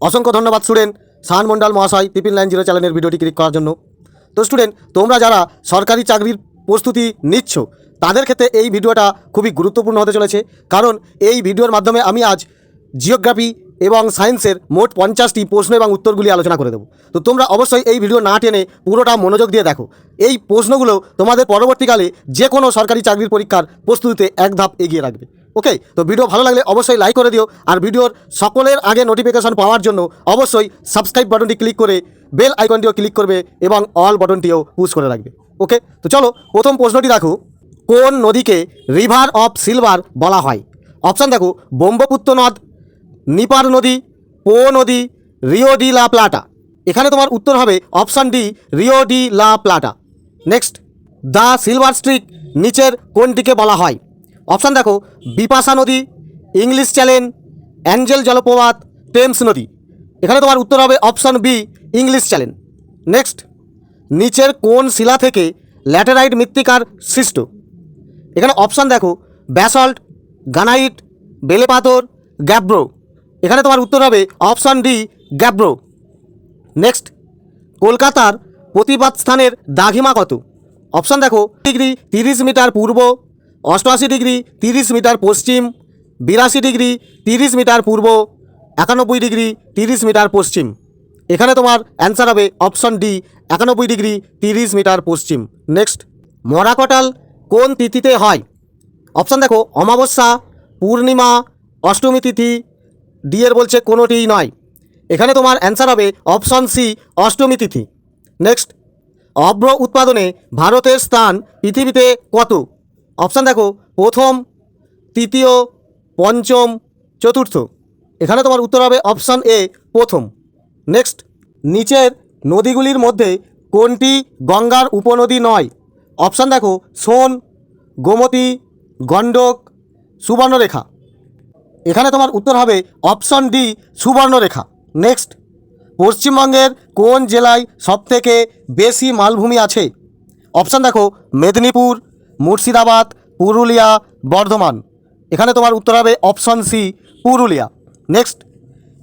অসংখ্য ধন্যবাদ স্টুডেন্ট সাহান মণ্ডল মহাশয় পিপিন লাইন জিরো চ্যানেলের ভিডিওটি ক্লিক করার জন্য। তো স্টুডেন্ট তোমরা যারা সরকারি চাকরির প্রস্তুতি নিচ্ছ, তাদের ক্ষেত্রে এই ভিডিওটা খুবই গুরুত্বপূর্ণ হতে চলেছে। কারণ এই ভিডিওর মাধ্যমে আমি আজ জিওগ্রাফি এবং সায়েন্সের মোট পঞ্চাশটি প্রশ্ন এবং উত্তরগুলি আলোচনা করে দেবো। তো তোমরা অবশ্যই এই ভিডিও না টেনে পুরোটা মনোযোগ দিয়ে দেখো। এই প্রশ্নগুলো তোমাদের পরবর্তীকালে যে কোনো সরকারি চাকরির পরীক্ষার প্রস্তুতিতে এক ধাপ এগিয়ে রাখবে। ওকে তো ভিডিও ভালো লাগলে অবশ্যই লাইক করে দিও। আর ভিডিওর সকলের আগে নোটিফিকেশন পাওয়ার জন্য অবশ্যই সাবস্ক্রাইব বাটনটি ক্লিক করে বেল আইকনটিও ক্লিক করবে এবং অল বাটনটিও পুশ করে রাখবে। ওকে তো চলো প্রথম প্রশ্নটি দেখো। কোন নদীকে রিভার অফ সিলভার বলা হয়? অপশান দেখো, ব্রহ্মপুত্র নদ, নিপার নদী, পো নদী, রিও ডি লা প্লাটা। এখানে তোমার উত্তর হবে option D Rio de la Plata. Next the silver streak নিচের কোনটিকে বলা হয়? অপশান দেখো, বিপাশা নদী, ইংলিশ চ্যানেল অ্যাঞ্জেল জলপ্রপাত, টেমস নদী। এখানে তোমার উত্তর হবে option B, English Channel next, নিচের কোন শিলা থেকে ল্যাটেরাইট মৃত্তিকার সৃষ্ট? এখানে অপশান দেখো, ব্যাসল্ট, গানাইট বেলে পাথর গ্যাব্রো। এখানে তোমার উত্তর হবে অপশান ডি, গ্যাব্রো। নেক্সট, কলকাতার প্রতিবাদ স্থানের দাঘিমা কত? অপশান দেখো, ডিগ্রি তিরিশ মিটার পূর্ব অষ্টআশি ডিগ্রি তিরিশ মিটার পশ্চিম, বিরাশি ডিগ্রি তিরিশ মিটার পূর্ব, একানব্বই ডিগ্রি তিরিশ মিটার পশ্চিম। এখানে তোমার অ্যান্সার হবে অপশান ডি একানব্বই ডিগ্রি তিরিশ মিটার পশ্চিম। নেক্সট মরাকটাল কোন তিথিতে হয়? অপশান দেখো, অমাবস্যা, পূর্ণিমা, অষ্টমী তিথি ডি এর বলছে কোনোটিই নয়। এখানে তোমার অ্যান্সার হবে অপশান সি অষ্টমী তিথি। নেক্সট অভ্র উৎপাদনে ভারতের স্থান পৃথিবীতে কত? অপশান দেখো, প্রথম, তৃতীয়, পঞ্চম, চতুর্থ। এখানে তোমার উত্তর হবে অপশান এ প্রথম। নেক্সট নিচের নদীগুলির মধ্যে কোনটি গঙ্গার উপনদী নয়? অপশান দেখো, সোন, গোমতী, গণ্ডক, সুবর্ণরেখা। এখানে তোমার উত্তর হবে অপশন ডি সুবর্ণরেখা। নেক্সট পশ্চিমবঙ্গের কোন জেলায় সবথেকে বেশি মালভূমি আছে? অপশান দেখো, মেদিনীপুর মুর্শিদাবাদ, পুরুলিয়া, বর্ধমান। এখানে তোমার উত্তর হবে অপশন সি পুরুলিয়া। নেক্সট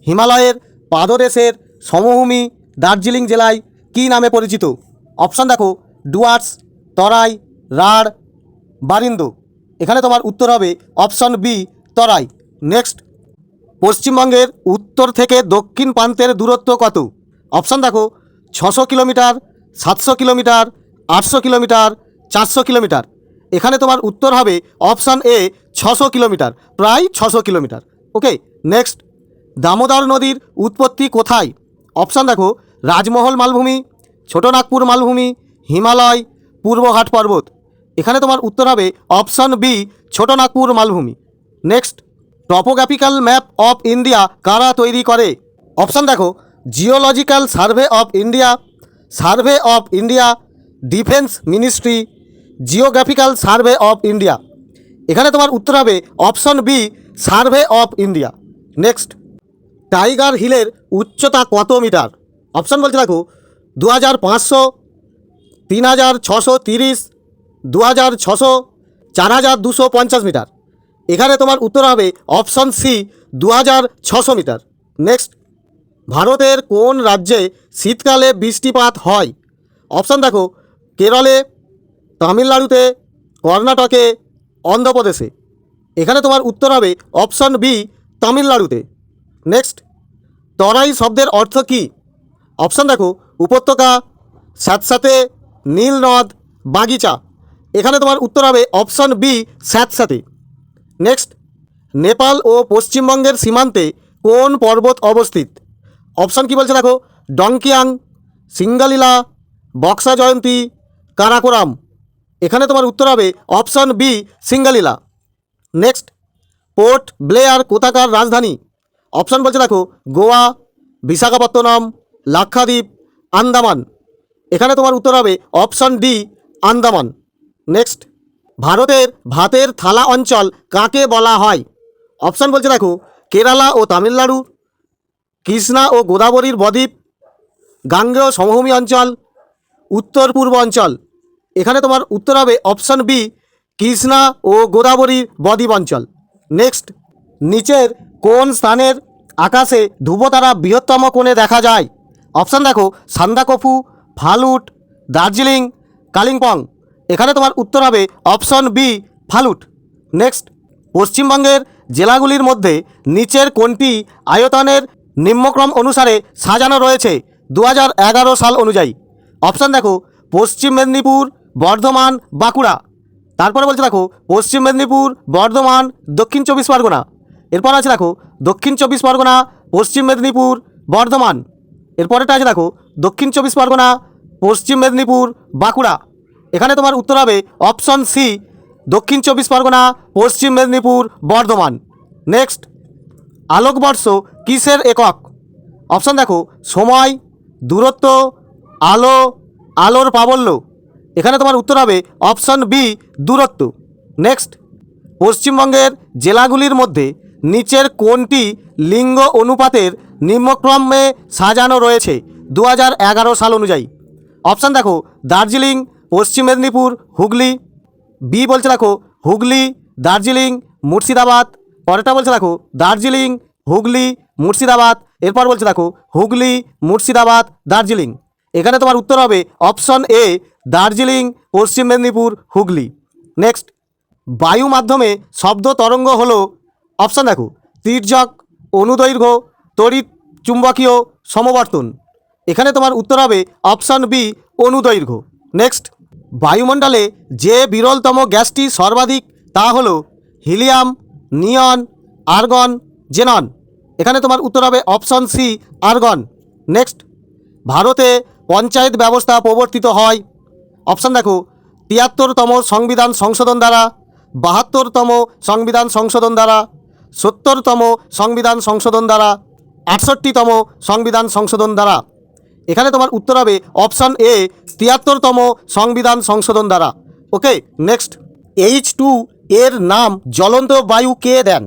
হিমালয়ের পাদদেশের সমভূমি দার্জিলিং জেলায় কী নামে পরিচিত? অপশান দেখো, ডুয়ার্স, তরাই, রাঢ়, বারিন্দ। এখানে তোমার উত্তর হবে অপশন বি তরাই। নেক্সট পশ্চিমবঙ্গের উত্তর থেকে দক্ষিণ প্রান্তের দূরত্ব কত? অপশান দেখো, ছশো কিলোমিটার, সাতশো কিলোমিটার, আটশো কিলোমিটার, চারশো কিলোমিটার। এখানে তোমার উত্তর হবে অপশান এ ছশো কিলোমিটার, প্রায় ছশো কিলোমিটার। ওকে, নেক্সট। দামোদর নদীর উৎপত্তি কোথায়? অপশান দেখো, রাজমহল মালভূমি ছোটনাগপুর মালভূমি, হিমালয় পূর্বঘাট পর্বত। এখানে তোমার উত্তর হবে অপশান বি ছোটনাগপুর মালভূমি। Next, topographical map of India কারা তৈরি করে? অপশান দেখো, geological survey of India, survey of India, defence ministry geographical survey of India এখানে তোমার উত্তর হবে option B survey of India next tiger হিলের উচ্চতা কত মিটার? অপশান বলছে দেখো দু হাজার পাঁচশো তিন হাজার ছশো তিরিশ দু হাজার ছশো চার হাজার দুশো পঞ্চাশ মিটার। এখানে তোমার উত্তর হবে অপশন সি দু হাজার ছশো মিটার। নেক্সট ভারতের কোন রাজ্যে শীতকালে বৃষ্টিপাত হয়? অপশান দেখো, কেরলে তামিলনাড়ুতে, কর্ণাটকে, অন্ধ্রপ্রদেশে। এখানে তোমার উত্তর হবে অপশন বি, তামিলনাড়ুতে। নেক্সট তরাই শব্দের অর্থ কী? অপশান দেখো, উপত্যকা, স্যাঁতস্যাঁতে, নীল নদ, বাগিচা। এখানে তোমার উত্তর হবে অপশান বি, স্যাঁতস্যাঁতে। নেক্সট নেপাল ও পশ্চিমবঙ্গের সীমান্তে কোন পর্বত অবস্থিত? অপশান কি বলছে দেখো? ডংকিয়াং, সিঙ্গালীলা, বক্সা জয়ন্তী, কারাকোরাম। এখানে তোমার উত্তর হবে option B, Singalila. Next, Port Blair, কোথাকার রাজধানী? অপশান বলছে, দেখো, গোয়া, বিশাখাপত্তনম, লাক্ষাদ্বীপ, আন্দামান। এখানে তোমার উত্তর হবে অপশান ডি, আন্দামান। নেক্সট, ভারতের ভাতের থালা অঞ্চল কাকে বলা হয়? অপশান বলছে, দেখো, কেরালা ও তামিলনাড়ু, কৃষ্ণা ও গোদাবরীর বদ্বীপ, গাঙ্গেয় সমভূমি অঞ্চল উত্তর পূর্ব অঞ্চল। এখানে তোমার উত্তর হবে অপশান বি, কৃষ্ণা ও গোদাবরী বদ্বীপ অঞ্চল নেক্সট নিচের কোন স্থানের আকাশে ধ্রুবতারা বৃহত্তম কোণে দেখা যায়? অপশান দেখো, সান্দাকফু, ফালুট, দার্জিলিং, কালিম্পং। এখানে তোমার উত্তর হবে অপশন বি, ফালুট। নেক্সট পশ্চিমবঙ্গের জেলাগুলির মধ্যে নিচের কোনটি আয়তনের নিম্নক্রম অনুসারে সাজানো রয়েছে? দু হাজার এগারো সাল অনুযায়ী। অপশান দেখো, পশ্চিম মেদিনীপুর বর্ধমান, বাঁকুড়া। তারপরে বলছে, দেখো, পশ্চিম মেদিনীপুর, বর্ধমান, দক্ষিণ চব্বিশ পরগনা। এরপর আছে, দেখো, দক্ষিণ চব্বিশ পরগনা, পশ্চিম মেদিনীপুর, বর্ধমান। এরপরেটা আছে, দেখো, দক্ষিণ চব্বিশ পরগনা, পশ্চিম মেদিনীপুর, বাঁকুড়া। এখানে তোমার উত্তর হবে অপশন সি, দক্ষিণ চব্বিশ পরগনা, পশ্চিম মেদিনীপুর, বর্ধমান। নেক্সট আলোকবর্ষ কিসের একক? অপশান দেখো, সময়, দূরত্ব, আলো, আলোর প্রাবল্য। এখানে তোমার উত্তর হবে অপশান বি, দূরত্ব। নেক্সট পশ্চিমবঙ্গের জেলাগুলির মধ্যে নিচের কোনটি লিঙ্গ অনুপাতের নিম্নক্রমে সাজানো রয়েছে দু হাজার এগারো সাল অনুযায়ী? অপশান দেখো, দার্জিলিং, পশ্চিম মেদিনীপুর, হুগলি। বি বলছে দেখো, হুগলি, দার্জিলিং, মুর্শিদাবাদ। পরেরটা বলছে দেখো, দার্জিলিং, হুগলি, মুর্শিদাবাদ। এরপর বলছে দেখো, হুগলি, মুর্শিদাবাদ, দার্জিলিং। এখানে তোমার উত্তর হবে option A Darjeeling, Paschim Medinipur, Hooghly. Next বায়ু মাধ্যমে শব্দ তরঙ্গ হল অপশান দেখো। তির্যক, অনুদৈর্ঘ্য, তড়িৎ, চুম্বকীয়, সমবর্তন। এখানে তোমার উত্তর হবে অপশান বি অনুদৈর্ঘ্য। নেক্সট বায়ুমণ্ডলে যে বিরলতম গ্যাসটি সর্বাধিক, তা হলো হিলিয়াম, নিয়ন, আর্গন, জেনন। এখানে তোমার উত্তর হবে অপশন সি আর্গন। নেক্সট ভারতে পঞ্চায়েত ব্যবস্থা প্রবর্তিত হয় অপশান দেখো, তিয়াত্তরতম সংবিধান সংশোধন দ্বারা, বাহাত্তরতম সংবিধান সংশোধন দ্বারা, সত্তরতম সংবিধান সংশোধন দ্বারা, আটষট্টিতম সংবিধান সংশোধন দ্বারা। এখানে তোমার উত্তর হবে অপশান এ তিয়াত্তরতম সংবিধান সংশোধন দ্বারা। ওকে নেক্সট এইচ টু এর নাম জ্বলন্ত বায়ু কে দেন?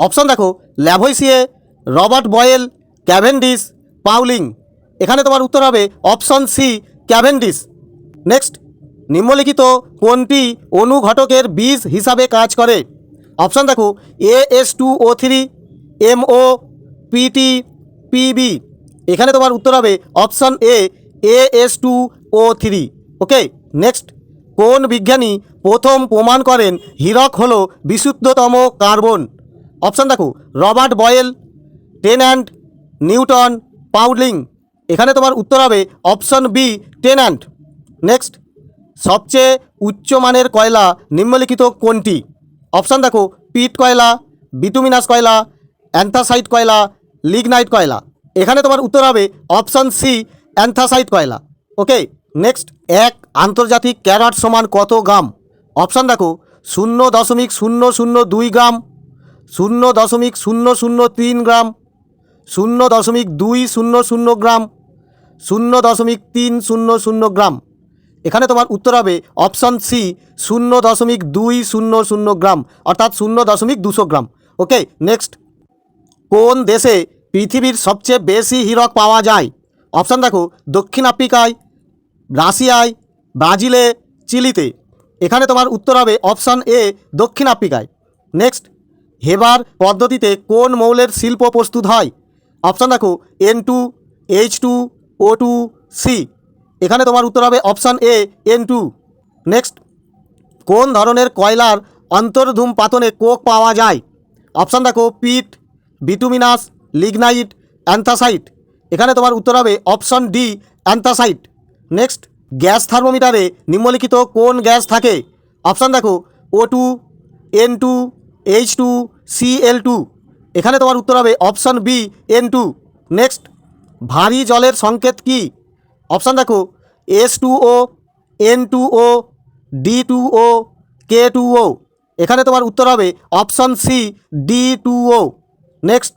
অপশান দেখো Lavoisier Robert Boyle Cavendish Pauling এখানে তোমার উত্তর হবে অপশন সি ক্যাভেন্ডিস নেক্সট নিম্নলিখিত কোনটি অনুঘটকের বীজ হিসাবে কাজ করে? অপশান দেখো A S two O three M O PT PB এখানে তোমার উত্তর হবে option A A S two O three okay next কোন বিজ্ঞানী প্রথম প্রমাণ করেন হীরক হল বিশুদ্ধতম কার্বন? অপশান দেখো, Robert Boyle Tennant Newton, Pauling. এখানে তোমার উত্তর হবে অপশন বি টেন্যান্ট নেক্সট সবচেয়ে উচ্চমানের কয়লা নিম্নলিখিত কোনটি? অপশান দেখো, পিট কয়লা বিটুমিনাস কয়লা অ্যান্থাসাইট কয়লা লিগনাইট কয়লা। এখানে তোমার উত্তর হবে অপশান সি অ্যান্থাসাইট কয়লা। ওকে নেক্সট এক আন্তর্জাতিক ক্যারট সমান কত গ্রাম? অপশান দেখো, শূন্য দশমিক শূন্য শূন্য দুই গ্রাম, শূন্য দশমিক শূন্য শূন্য তিন গ্রাম, শূন্য দশমিক দুই শূন্য শূন্য গ্রাম, শূন্য দশমিক তিন শূন্য শূন্য গ্রাম। এখানে তোমার উত্তর হবে অপশন সি শূন্য দশমিক দুই শূন্য শূন্য গ্রাম, অর্থাৎ শূন্য দশমিক দুশো গ্রাম। ওকে নেক্সট কোন দেশে পৃথিবীর সবচেয়ে বেশি হিরক পাওয়া যায়? অপশান দেখো, দক্ষিণ আফ্রিকায়, রাশিয়ায়, ব্রাজিলে, চিলিতে। এখানে তোমার উত্তর হবে অপশান এ দক্ষিণ আফ্রিকায়। নেক্সট হেবার পদ্ধতিতে কোন মৌলের শিল্প প্রস্তুত হয়? অপশান দেখো N two H two O two C এখানে তোমার উত্তর হবে option A, N two. Next, কোন ধরনের কয়লার অন্তর্ধূম পাতনে কোক পাওয়া যায়? অপশান দেখো, পিট, বিটুমিনাস, লিগনাইট, অ্যান্থাসাইট। এখানে তোমার উত্তর হবে option D, anthracite. Next, gas থার্মোমিটারে নিম্নলিখিত কোন গ্যাস থাকে? অপশান দেখো, O two, N two, H two, C L two. এখানে তোমার উত্তর হবে option B, N two. Next, ভারী জলের সংকেত কি? অপশান দেখো, S two O, N two O, D two O, K two O. এখানে তোমার উত্তর হবে option C, D two O. Next,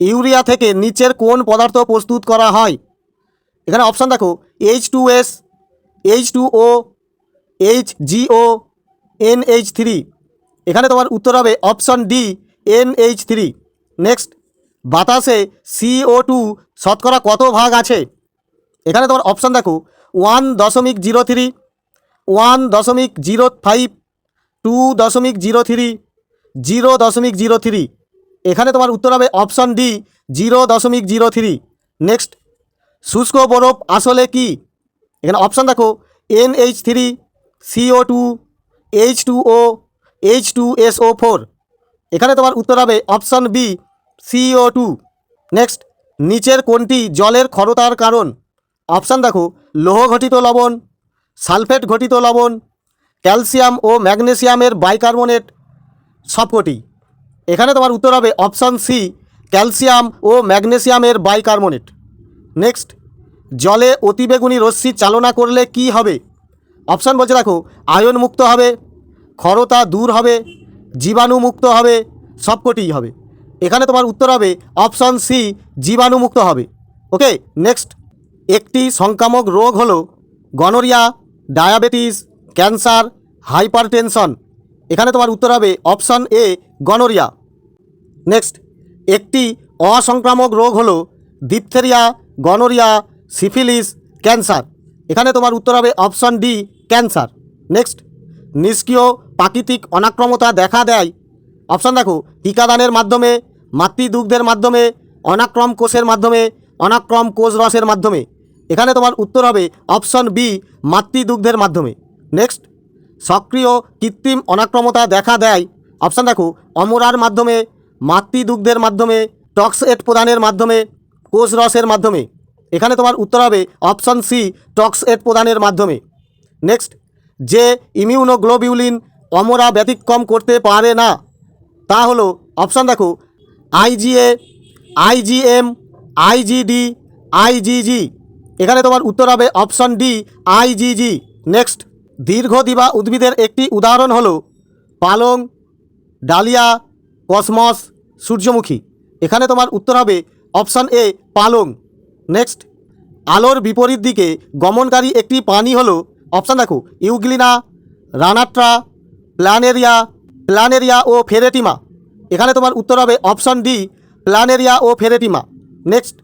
urea থেকে নিচের কোন পদার্থ প্রস্তুত করা হয়? এখানে অপশান দেখো, H two S, H two O, H G O N H three. এখানে তোমার উত্তর হবে option D, N H three. Next, বাতাসে সিও টু শতকরা কত ভাগ আছে? এখানে তোমার অপশান দেখো ওয়ান দশমিক জিরো থ্রি ওয়ান দশমিক জিরো ফাইভ টু দশমিক জিরো থ্রি জিরো দশমিক জিরো থ্রি এখানে তোমার উত্তর হবে অপশান ডি জিরো দশমিক জিরো থ্রি নেক্সট শুষ্ক বরফ আসলে কি? এখানে অপশান দেখো N H three CO two H two O H two S O four এখানে তোমার উত্তর হবে option B CO two next নিচের কোনটি জলের ক্ষরতার কারণ? অপশান দেখো, লৌহ ঘটিত লবণ, সালফেট ঘটিত লবণ, ক্যালসিয়াম ও ম্যাগনেসিয়ামের বাইকার্বনেট, সবকটি। এখানে তোমার উত্তর হবে অপশান সি ক্যালসিয়াম ও ম্যাগনেসিয়ামের বাইকার্বনেট। নেক্সট জলে অতিবেগুনি রশ্মি চালনা করলে কি হবে? অপশান বলছে দেখো, আয়ন মুক্ত হবে, ক্ষরতা দূর হবে জীবাণুমুক্ত হবে, সবকটিই হবে। এখানে তোমার উত্তর হবে অপশান সি জীবাণুমুক্ত হবে। ওকে নেক্সট একটি সংক্রামক রোগ হলো গনোরিয়া, ডায়াবেটিস, ক্যান্সার, হাইপারটেনশন। এখানে তোমার উত্তর হবে অপশান এ, গনোরিয়া। নেক্সট, একটি অসংক্রামক রোগ হল ডিপথেরিয়া, গনোরিয়া, সিফিলিস, ক্যান্সার। এখানে তোমার উত্তর হবে অপশন ডি, ক্যান্সার। নেক্সট, নিষ্ক্রিয় প্রাকৃতিক অনাক্রমতা দেখা দেয়। অপশান দেখো, টিকাদানের মাধ্যমে, মাতৃদুগ্ধের মাধ্যমে, অনাক্রম কোষের মাধ্যমে, অনাক্রম কোষ রসের মাধ্যমে। এখানে তোমার উত্তর হবে অপশন বি, মাতৃদুগ্ধের মাধ্যমে। নেক্সট সক্রিয় কৃত্রিম অনাক্রমতা দেখা দেয়। অপশান দেখো, অমরার মাধ্যমে, মাতৃদুগ্ধের মাধ্যমে টক্স এট প্রদানের মাধ্যমে, কোষ রসের মাধ্যমে। এখানে তোমার উত্তর হবে অপশান সি টক্স এট প্রদানের মাধ্যমে। নেক্সট যে ইমিউনোগ্লোবিউলিন অমরা ব্যতিক্রম করতে পারে না, তা হলো অপশান দেখো আইজিএ আইজিএম আইজিডি আইজিজি এখানে তোমার উত্তর হবে অপশন ডি আইজিজি নেক্সট দীর্ঘদিবা উদ্ভিদের একটি উদাহরণ হলো পালং, ডালিয়া, কসমস, সূর্যমুখী। এখানে তোমার উত্তর হবে অপশান এ, পালং। নেক্সট, আলোর বিপরীত দিকে গমনকারী একটি প্রাণী হলো, অপশান দেখো, ইউগ্লিনা, রানাট্রা প্ল্যানেরিয়া প্ল্যানেরিয়া ও ফেরেটিমা। এখানে তোমার উত্তর হবে অপশান ডি প্ল্যানেরিয়া ও ফেরেটিমা। নেক্সট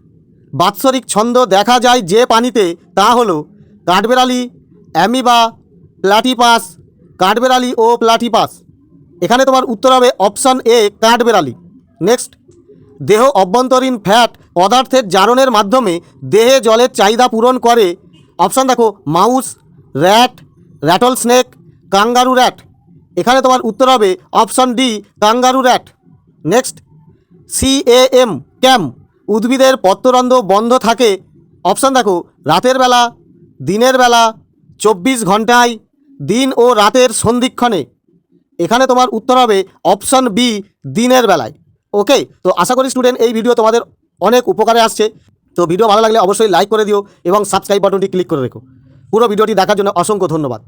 বাৎসরিক ছন্দ দেখা যায় যে পানিতে, তা হলো কাঠবেড়ালি, অ্যামিবা, প্লাটিপাস, কাঠবেড়ালি ও প্লাটিপাস। এখানে তোমার উত্তর হবে অপশান এ, কাঠবেড়ালি। নেক্সট, দেহ অভ্যন্তরীণ ফ্যাট পদার্থের জারণের মাধ্যমে দেহে জলের চাহিদা পূরণ করে। অপশান দেখো, mouse, rat, rattle snake, kangaroo rat. এখানে তোমার উত্তর হবে option D, kangaroo rat. Next CAM CAM. উদ্ভিদের পত্ররন্ধ্র বন্ধ থাকে। অপশান দেখো, রাতের বেলা, দিনের বেলা, চব্বিশ ঘন্টায়, দিন ও রাতের সন্ধিক্ষণে। এখানে তোমার উত্তর হবে অপশান বি দিনের বেলায়। ওকে তো আশা করি স্টুডেন্ট এই ভিডিও তোমাদের অনেক উপকারে আসছে। তো ভিডিও ভালো লাগলে অবশ্যই লাইক করে দিও এবং সাবস্ক্রাইব বাটনটি ক্লিক করে রেখো। পুরো ভিডিওটি দেখার জন্য অসংখ্য ধন্যবাদ।